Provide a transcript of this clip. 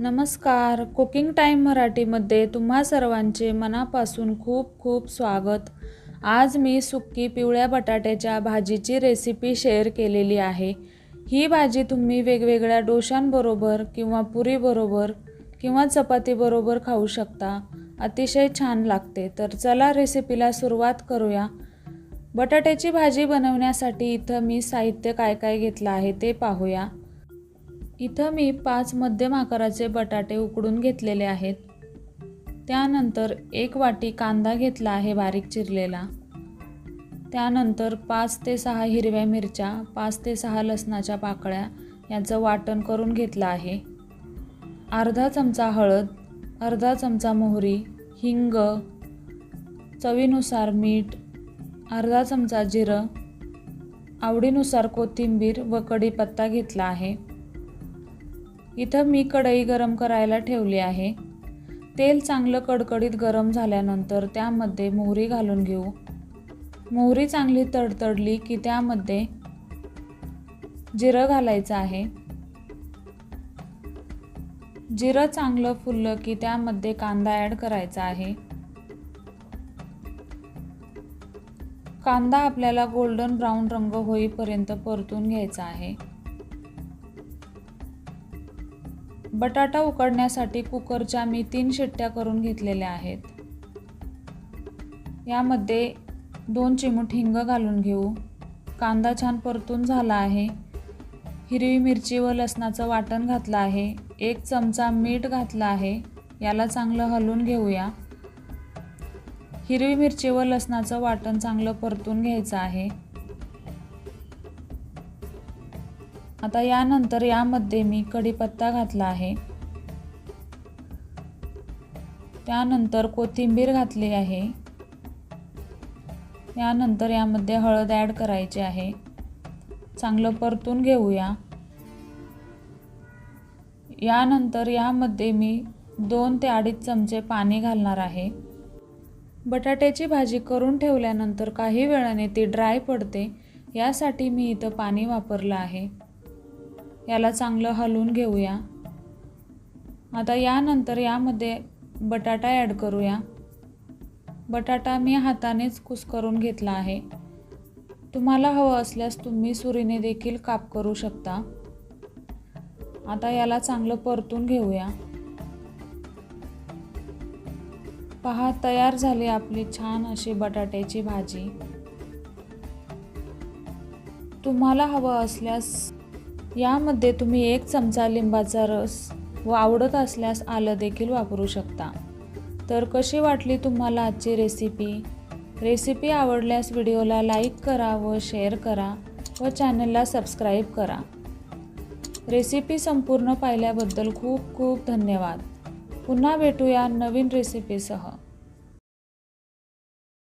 नमस्कार. Cooking time मराठीमध्ये तुम्हा सर्वांचे मनापासून खूप खूप स्वागत. आज मी सुक्की पिवळ्या बटाट्याच्या भाजीची रेसिपी शेअर केलेली आहे. ही भाजी तुम्ही वेगवेगळ्या डोशांबरोबर किंवा पुरीबरोबर किंवा चपातीबरोबर खाऊ शकता. अतिशय छान लागते. तर चला रेसिपीला सुरुवात करूया. बटाट्याची भाजी बनवण्यासाठी इथं मी साहित्य काय काय घेतलं आहे ते पाहूया. इथं मी पाच मध्यम आकाराचे बटाटे उकडून घेतलेले आहेत. त्यानंतर एक वाटी कांदा घेतला आहे बारीक चिरलेला. त्यानंतर पाच ते सहा हिरव्या मिरच्या पाच ते सहा लसणाच्या पाकळ्या यांचं वाटण करून घेतलं आहे. अर्धा चमचा हळद अर्धा चमचा मोहरी हिंग चवीनुसार मीठ अर्धा चमचा जिरं आवडीनुसार कोथिंबीर व कढीपत्ता घेतला आहे. इथं मी कढई गरम करायला ठेवली आहे. तेल चांगलं कडकडीत गरम झाल्यानंतर त्यामध्ये मोहरी घालून घेऊ. मोहरी चांगली तडतडली की त्यामध्ये जिरं घालायचं आहे. जिरं चांगलं फुललं की त्यामध्ये कांदा ॲड करायचा आहे. कांदा आपल्याला गोल्डन ब्राऊन रंग होईपर्यंत परतून घ्यायचा आहे. बटाटा उकडण्यासाठी कुकरच्या मी तीन शिट्ट्या करून घेतलेल्या आहेत. यामध्ये दोन चिमूट हिंग घालून घेऊ. कांदा छान परतून झाला आहे. हिरवी मिरची व लसणाचं वाटण घातलं आहे. एक चमचा मीठ घातलं आहे. याला चांगलं हलवून घेऊया. हिरवी मिरची व लसणाचं वाटण चांगलं परतून घ्यायचं आहे. आता यानंतर यामध्ये मी कढीपत्ता घातला आहे. त्यानंतर कोथिंबीर घातली आहे. यानंतर यामध्ये हळद ॲड करायची आहे. चांगलं परतून घेऊया. यानंतर यामध्ये मी दोन ते अडीच चमचे पाणी घालणार आहे. बटाट्याची भाजी करून ठेवल्यानंतर काही वेळाने ती ड्राय पडते यासाठी मी इथं पाणी वापरलं आहे. याला चांगलं हलवून घेऊया. आता यानंतर यामध्ये बटाटा ॲड करूया. बटाटा मी हातानेच कुस्करून घेतला आहे. तुम्हाला हवं असल्यास तुम्ही सुरीने देखील काप करू शकता. आता याला चांगलं परतून घेऊया. पहा तयार झाली आपली छान अशी बटाट्याची भाजी. तुम्हाला हवं असल्यास यामध्ये तुम्ही एक चमचा लिंबाचा रस व आवडत असल्यास आलं देखील वापरू शकता. तर कशी वाटली तुम्हाला आजची रेसिपी रेसिपी आवडल्यास व्हिडिओला लाईक करा व शेअर करा व चॅनलला सबस्क्राईब करा. रेसिपी संपूर्ण पाहिल्याबद्दल खूप खूप धन्यवाद. पुन्हा भेटूया नवीन रेसिपीसह